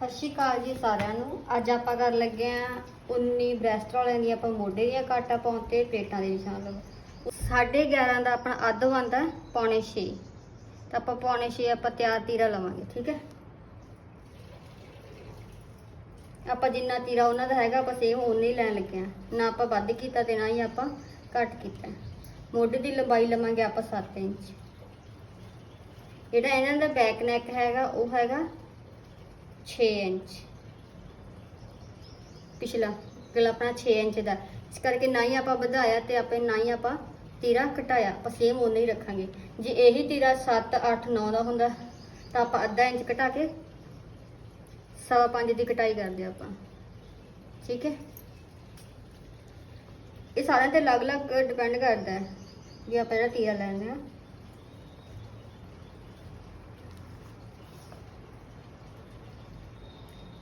ਸਤਿ ਸ਼੍ਰੀ ਅਕਾਲ ਜੀ ਸਾਰਿਆਂ ਨੂੰ। ਅੱਜ ਆਪਾਂ ਕਰਨ ਲੱਗੇ ਆ 19 ਬ੍ਰੈਸਟ ਵਾਲਿਆਂ ਦੀ ਆਪਾਂ ਮੋਢੇ ਦੀਆਂ ਕਾਟਾ ਪਾਉਣ ਤੇ ਪੇਟਾਂ ਦੇ ਨਿਸ਼ਾਨ ਲਗਾਉਣ 11:30 ਦਾ ਆਪਣਾ ਅੱਧ ਬਣਦਾ ਪੌਣੇ 6 ਤਾਂ ਆਪਾਂ ਪੌਣੇ 6 ਆਪਾਂ ਤਿਆਰ ਤੀਰਾ ਲਵਾਂਗੇ, ਠੀਕ ਹੈ? ਆਪਾਂ ਜਿੰਨਾ ਤੀਰਾ ਉਹਨਾਂ ਦਾ ਹੈਗਾ, ਆਪਾਂ ਸੇਮ ਉਨਾ ਹੀ ਲੈਣ ਲੱਗੇ ਆ ਨਾ ਆਪਾਂ ਵੱਧ ਕੀਤਾ ਤੇ ਨਾ ਹੀ ਆਪਾਂ ਘੱਟ ਕੀਤਾ। ਮੋਢੇ ਦੀ ਲੰਬਾਈ ਲਵਾਂਗੇ ਆਪਾਂ 7 ਇੰਚ। ਜਿਹੜਾ ਇਹਨਾਂ ਦਾ ਬੈਕ ਨੈਕ ਹੈਗਾ, ਉਹ ਹੈਗਾ 6 ਇੰਚ। ਪਿਛਲਾ ਗਲਾ ਆਪਣਾ 6 ਇੰਚ ਦਾ। ਇਸ ਕਰਕੇ ਨਾ ਹੀ ਆਪਾਂ ਵਧਾਇਆ ਤੇ ਆਪੇ ਨਾ ਹੀ ਆਪਾਂ ਤੀਰਾ ਘਟਾਇਆ। ਆਪਾਂ ਸੇਮ ਉਨਾ ਹੀ ਰੱਖਾਂਗੇ। ਜੇ ਇਹੀ ਤੀਰਾ 7 8 9 ਦਾ ਹੁੰਦਾ, ਤਾਂ ਆਪਾਂ ਅੱਧਾ ਇੰਚ ਘਟਾ ਕੇ ਸਵਾ ਪੰਜ ਦੀ ਕਟਾਈ ਕਰਦੇ ਆਪਾਂ। ਠੀਕ ਹੈ? ਇਹ ਸਾਰਿਆਂ ਤੇ ਅਲੱਗ-ਅਲੱਗ ਡਿਪੈਂਡ ਕਰਦਾ ਹੈ। ਵੀ ਆਪਾਂ ਜਿਹੜਾ ਤੀਰਾ ਲੈਣਾ ਹੈ।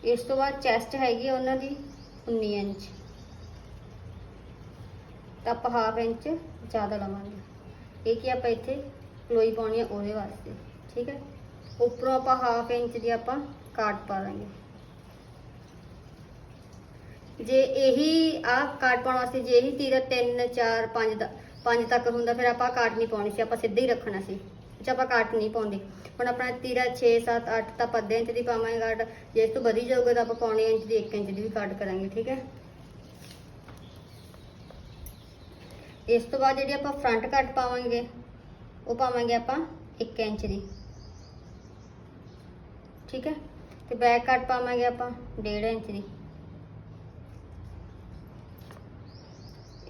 ਇਸ ਤੋਂ ਬਾਅਦ ਚੈਸਟ ਹੈਗੀ ਆ ਉਹਨਾਂ ਦੀ 19 ਇੰਚ। ਤਾਂ ਆਪਾਂ ਹਾਫ ਇੰਚ ਜ਼ਿਆਦਾ ਲਵਾਂਗੇ। ਇਹ ਕੀ ਆਪਾਂ ਇੱਥੇ ਪਲੋਈ ਪਾਉਣੀ ਹੈ ਉਹਦੇ ਵਾਸਤੇ, ਠੀਕ ਹੈ? ਉੱਪਰੋਂ ਆਪਾਂ ਹਾਫ ਇੰਚ ਦੀ ਆਪਾਂ ਕਾਟ ਪਾ ਲਾਂਗੇ ਜੇ ਇਹੀ ਆ ਕਾਟ ਪਾਉਣ ਵਾਸਤੇ ਜੇ ਇਹੀ ਤੀਰ 3 4 5 ਦਾ 5 ਤੱਕ ਹੁੰਦਾ, ਫਿਰ ਆਪਾਂ ਕਾਟ ਨਹੀਂ ਪਾਉਣੀ ਸੀ, ਆਪਾਂ ਸਿੱਧਾ ਹੀ ਰੱਖਣਾ ਸੀ। ਜੇ ਆਪਾਂ ਕਾਟ ਨਹੀਂ ਪਾਉਂਦੇ, ਹੁਣ ਆਪਣਾ ਤੀਰਾ 6 7 8 ਤਾਂ ਆਪਾਂ ਅੱਧੇ ਇੰਚ ਦੀ ਪਾਵਾਂਗੇ ਕਾਟ, ਜੇ ਇਸ ਤੋਂ ਵਧੀ ਜਾਊਗਾ ਤਾਂ ਆਪਾਂ ਪੌਣੇ ਇੰਚ ਦੀ 1 ਇੰਚ ਦੀ ਵੀ ਕਾਟ ਕਰਾਂਗੇ, ਠੀਕ ਹੈ? ਇਸ ਤੋਂ ਬਾਅਦ ਜਿਹੜੀ ਆਪਾਂ ਫਰੰਟ ਕੱਟ ਪਾਵਾਂਗੇ, ਉਹ ਪਾਵਾਂਗੇ ਆਪਾਂ 1 ਇੰਚ ਦੀ। ਠੀਕ ਹੈ? ਤੇ ਬੈਕ ਕੱਟ ਪਾਵਾਂਗੇ ਆਪਾਂ 1.5 ਇੰਚ ਦੀ।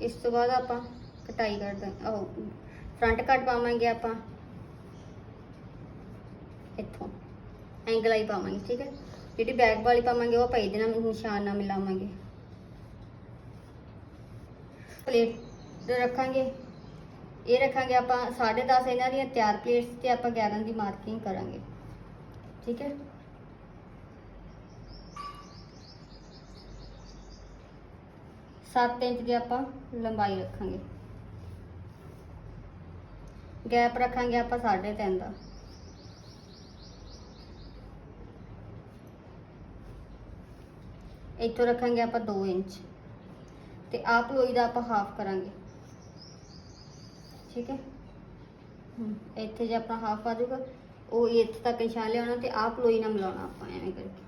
ਇਸ ਤੋਂ ਬਾਅਦ ਆਪਾਂ ਕਟਾਈ ਕਰਦੇ ਉਹ ਫਰੰਟ ਕੱਟ ਪਾਵਾਂਗੇ ਆਪਾਂ। ਇੱਥੋਂ ਐਂਗਲ ਆਈ ਪਾਵਾਂਗੇ, ਠੀਕ ਹੈ? ਜਿਹੜੀ ਬੈਕ ਵਾਲੀ ਪਾਵਾਂਗੇ, ਉਹ ਆਪਾਂ ਇਹਦੇ ਨਾਲ ਨਿਸ਼ਾਨ ਨਾਲ ਮਿਲਾਵਾਂਗੇ। ਪਲੇਟ ਰੱਖਾਂਗੇ। ਇਹ ਰੱਖਾਂਗੇ ਆਪਾਂ 10.5 ਇਹਨਾਂ ਦੀਆਂ ਤਿਆਰ ਪਲੇਟਸ ਤੇ ਆਪਾਂ 11 ਦੀ ਮਾਰਕਿੰਗ ਕਰਾਂਗੇ। ਠੀਕ ਹੈ? ਸੱਤ ਇੰਚ ਦੀ ਆਪਾਂ ਲੰਬਾਈ ਰੱਖਾਂਗੇ। ਗੈਪ ਰੱਖਾਂਗੇ ਆਪਾਂ 3.5 ਦਾ। ਇੱਥੋਂ ਰੱਖਾਂਗੇ ਆਪਾਂ 2 ਇੰਚ। ਤੇ ਆਪ ਲੋਈ ਦਾ ਆਪਾਂ ਹਾਫ ਕਰਾਂਗੇ। ਠੀਕ ਹੈ? ਇੱਥੇ ਜੇ ਆਪਣਾ ਹਾਫ ਆ ਜਾਊਗਾ ਉਹ ਇੱਥੇ ਤੱਕ ਨਿਸ਼ਾਨ ਲਿਆਉਣਾ ਤੇ ਆਪ ਲੋਈ ਨਾਲ ਮਿਲਾਉਣਾ ਆਪਾਂ ਐਵੇਂ ਕਰਕੇ।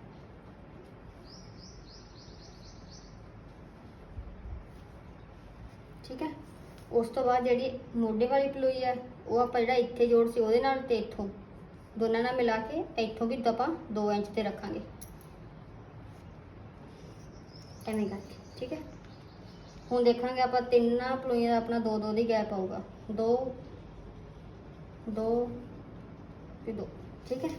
ਠੀਕ ਹੈ? ਉਸ ਤੋਂ ਬਾਅਦ ਜਿਹੜੀ ਮੋਢੇ ਵਾਲੀ ਪਲੋਈ ਹੈ, ਉਹ ਆਪਾਂ ਜਿਹੜਾ ਇੱਥੇ ਜੋੜ ਸੀ ਉਹਦੇ ਨਾਲ ਤੇ ਇੱਥੋਂ, ਦੋਨਾਂ ਨਾਲ ਮਿਲਾ ਕੇ ਇੱਥੋਂ ਵੀ ਆਪਾਂ 2 ਇੰਚ ਤੇ ਰੱਖਾਂਗੇ। ਐਵੇਂ ਕਰਕੇ, ਠੀਕ ਹੈ? ਹੁਣ ਦੇਖਾਂਗੇ ਆਪਾਂ ਤਿੰਨਾਂ ਪਲੋਈਆਂ ਦਾ ਆਪਣਾ 2 2 ਦੀ ਗੈਪ ਆਊਗਾ। 2 2 ਤੇ 2 ਠੀਕ ਹੈ?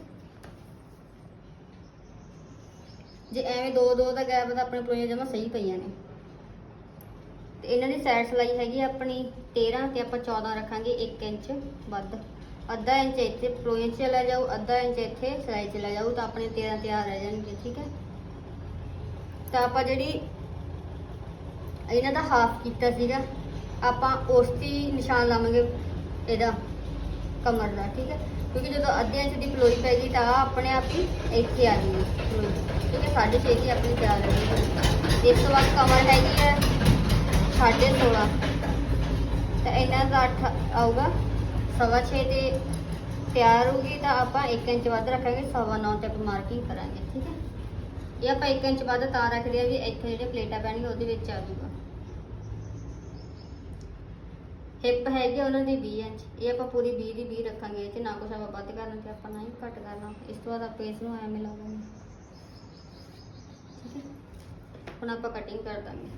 ਜੇ ਐਵੇਂ 2 2 ਦਾ ਗੈਪ ਤਾਂ ਆਪਣੇ ਪਲੋਈਆਂ ਜਮਾ ਸਹੀ ਪਈਆਂ ਨੇ। ਤੇ ਇਹਨਾਂ ਦੀ ਸਾਈਡ ਸਲਾਈ ਹੈਗੀ ਆਪਣੀ 13 ਤੇ ਆਪਾਂ 14 ਰੱਖਾਂਗੇ 1 ਇੰਚ ਵੱਧ। ਅੱਧਾ ਇੰਚ ਇੱਥੇ ਪਲੋਈਆਂ 'ਚ ਚਲਾ ਜਾਊ, ਅੱਧਾ ਇੰਚ ਇੱਥੇ ਸਲਾਈ ਚਲਾ ਜਾਊ, ਤਾਂ ਆਪਣੇ 13 ਤਿਆਰ ਰਹਿ ਜਾਣਗੇ, ਠੀਕ ਹੈ? ਤਾਂ ਆਪਾਂ ਜਿਹੜੀ ਇਹਨਾਂ ਦਾ ਹਾਫ ਕੀਤਾ ਸੀਗਾ, ਆਪਾਂ ਉਸ ਦੀ ਨਿਸ਼ਾਨ ਲਾਵਾਂਗੇ ਇਹਦਾ ਕਮਰ ਦਾ, ਠੀਕ ਹੈ? ਕਿਉਂਕਿ ਜਦੋਂ ਅੱਧੇ ਇੰਚ ਦੀ ਪਲੋਈ ਪੈ ਗਈ, ਤਾਂ ਆਪਣੇ ਆਪ ਹੀ ਇੱਥੇ ਆ ਜੂਗੀ ਪਲੋਈ। ਠੀਕ ਹੈ 6.5 ਦੀ ਆਪਣੀ ਤਿਆਰ ਰਹੇਗੀ ਇਸ ਤੋਂ ਬਾਅਦ ਕਮਰ ਹੈਗੀ ਹੈ 16.5 ਤਾਂ ਇਹਨਾਂ ਦਾ 8 ਆਊਗਾ। ਸਵਾ ਛੇ ਤੇ ਤਿਆਰ ਹੋਊਗੀ ਤਾਂ ਆਪਾਂ 1 ਇੰਚ ਵੱਧ ਰੱਖਾਂਗੇ, ਸਵਾ ਨੌ ਤੇ ਆਪਾਂ ਮਾਰਕਿੰਗ ਕਰਾਂਗੇ, ਠੀਕ ਹੈ? ਇਹ ਆਪਾਂ 1 ਇੰਚ ਵੱਧ ਤਾਂ ਰੱਖਦੇ ਆ ਵੀ ਇੱਥੇ ਜਿਹੜੇ ਪਲੇਟਾਂ ਪੈਣਗੀਆਂ ਉਹਦੇ ਵਿੱਚ ਆ ਜਾਊਗਾ। ਹਿੱਪ ਹੈਗੀ ਉਹਨਾਂ ਦੀ 20 ਇੰਚ। ਇਹ ਆਪਾਂ ਪੂਰੀ 20 ਦੀ 20 ਰੱਖਾਂਗੇ। ਇਹ 'ਚ ਨਾ ਕੁਛ ਆਪਾਂ ਵੱਧ ਕਰਨਾ ਤੇ ਆਪਾਂ ਨਾ ਹੀ ਘੱਟ ਕਰਨਾ। ਇਸ ਤੋਂ ਬਾਅਦ ਆਪਾਂ ਇਸ ਨੂੰ ਐਵੇਂ ਲਾਵਾਂਗੇ ਠੀਕ ਹੈ? ਹੁਣ ਆਪਾਂ ਕਟਿੰਗ ਕਰ ਦਾਂਗੇ।